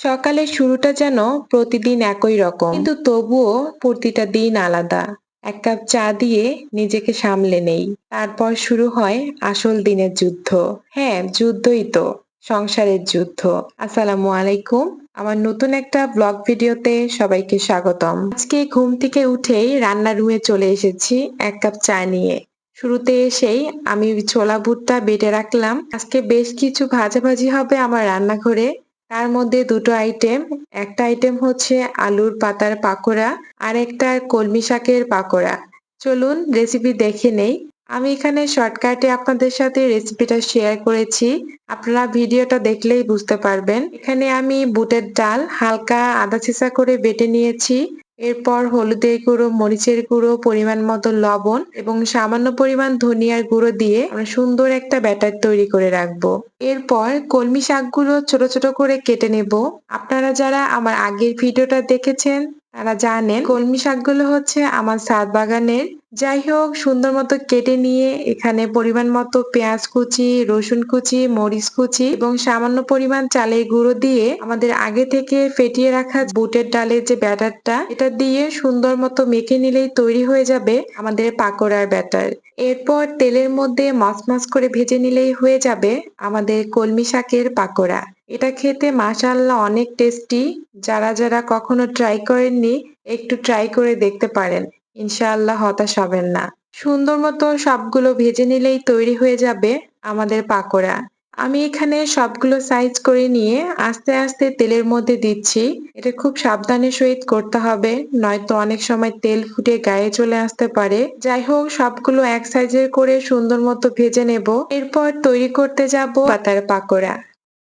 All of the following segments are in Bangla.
সকালের শুরুটা যেন প্রতিদিন একই রকম। কিন্তু তবুও প্রতিটা দিন আলাদা। এক কাপ চা দিয়ে নিজেকে সামলে নেই। তারপর শুরু হয় আসল দিনের যুদ্ধ। হ্যাঁ যুদ্ধই তো। সংসারের যুদ্ধ। আসসালামু আলাইকুম। আমার নতুন একটা ব্লগ ভিডিওতে সবাইকে স্বাগতম। আজকে ঘুম থেকে উঠেই রান্নার রুমে চলে এসেছি এক কাপ চা নিয়ে। শুরুতে এসেই আমি ছোলা ভুট্টা বেটে রাখলাম। আজকে বেশ কিছু ভাজাভাজি হবে আমার রান্নাঘরে। তার মধ্যে দুটো আইটেম একটা আইটেম হচ্ছে আলুর পাতার পাকোড়া আর একটা কলমি শাকের পাকোড়া। চলুন রেসিপি দেখে নেই। আমি এখানে শর্টকাটে আপনাদের সাথে রেসিপিটা শেয়ার করেছি। আপনারা ভিডিওটা দেখলেই বুঝতে পারবেন। এখানে আমি বুটের ডাল হালকা আদা ছিসা করে বেটে নিয়েছি। এরপর হলুদের গুঁড়ো, মরিচের গুঁড়ো, পরিমাণ মতো লবণ এবং সামান্য পরিমাণ ধনিয়ার গুঁড়ো দিয়ে আমরা সুন্দর একটা ব্যাটার তৈরি করে রাখব। এরপর কলমি শাকগুলো ছোট ছোট করে কেটে নেব। আপনারা যারা আমার আগের ভিডিওটা দেখেছেন, তারা জানেন কলমি শাকগুলো হচ্ছে আমার সাত বাগানের যাই হোক সুন্দর মতো কেটে নিয়ে এখানে পরিমাণ মতো পেঁয়াজ কুচি, রসুন কুচি, মরিচ কুচি এবং সামান্য পরিমাণ চালের গুঁড়ো দিয়ে আমাদের আগে থেকে ফেটিয়ে রাখা বুটের ডালের যে ব্যাটারটা, এটা দিয়ে সুন্দর মতো মেখে নিলেই তৈরি হয়ে যাবে আমাদের পাকোড়ার ব্যাটার। এরপর তেলের মধ্যে মচমচ করে ভেজে নিলেই হয়ে যাবে আমাদের কলমি শাকের পাকোড়া। এটা খেতে মাশাল্লাহ অনেক টেস্টি। যারা যারা কখনো ট্রাই করেননি, একটু ট্রাই করে দেখতে পারেন। ইনশাআল্লাহ হতাশ হবেন না। সুন্দর মতো সবগুলো ভেজে নিলেই তৈরি হয়ে যাবে আমাদের পাকোড়া। আমি এখানে সবগুলো সাইজ করে নিয়ে আস্তে আস্তে তেলের মধ্যে দিচ্ছি। এটা খুব সাবধানের সহিত করতে হবে, নয়তো অনেক সময় তেল ফুটে গায়ে চলে আসতে পারে। যাই হোক, সবগুলো এক সাইজের করে সুন্দর মতো ভেজে নেব। এরপর তৈরি করতে যাব পাতার পাকোড়া।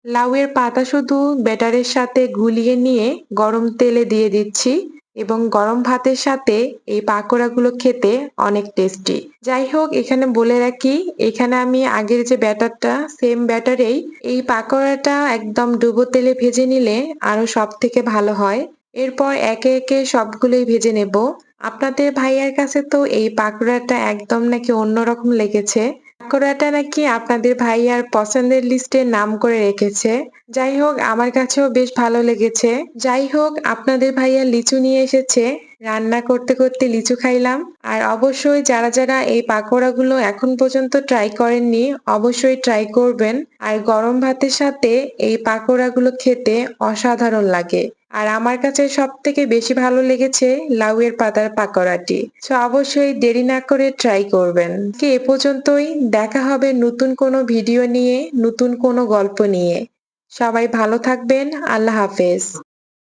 লাউয়ের পাতা শুধু ব্যাটারের সাথে গুলিয়ে নিয়ে গরম তেলে দিয়ে দিচ্ছি। এবং গরম ভাতের সাথে এই পাকোড়াগুলো খেতে অনেক টেস্টি যাই হোক, এখানে বলে রাখি, এখানে আমি আগের যে ব্যাটারটা সেম ব্যাটারেই এই পাকোড়াটা একদম ডুবো তেলে ভেজে নিলে আরও সব থেকে ভালো হয়। এরপর একে একে সবগুলোই ভেজে নেব। আপনাদের ভাইয়ার কাছে তো এই পাকোড়াটা একদম নাকি অন্যরকম লেগেছে। পাকোড়াটা নাকি আপনাদের ভাইয়ার পছন্দের লিস্টে নাম করে রেখেছে। যাই হোক, আমার কাছেও বেশ ভালো লেগেছে। যাই হোক, আপনাদের ভাইয়া লিচু নিয়ে এসেছে। রান্না করতে করতে লিচু খাইলাম। আর অবশ্যই যারা যারা এই পাকোড়াগুলো এখন পর্যন্ত ট্রাই করেননি, অবশ্যই ট্রাই করবেন। আর গরম ভাতের সাথে এই পাকোড়াগুলো খেতে অসাধারণ লাগে। আর আমার কাছে সব থেকে বেশি ভালো লেগেছে লাউয়ের পাতার পাকোড়াটি। সো অবশ্যই দেরি না করে ট্রাই করবেন। কি এ পর্যন্তই। দেখা হবে নতুন কোনো ভিডিও নিয়ে, নতুন কোনো গল্প নিয়ে। সবাই ভালো থাকবেন। আল্লাহ হাফেজ।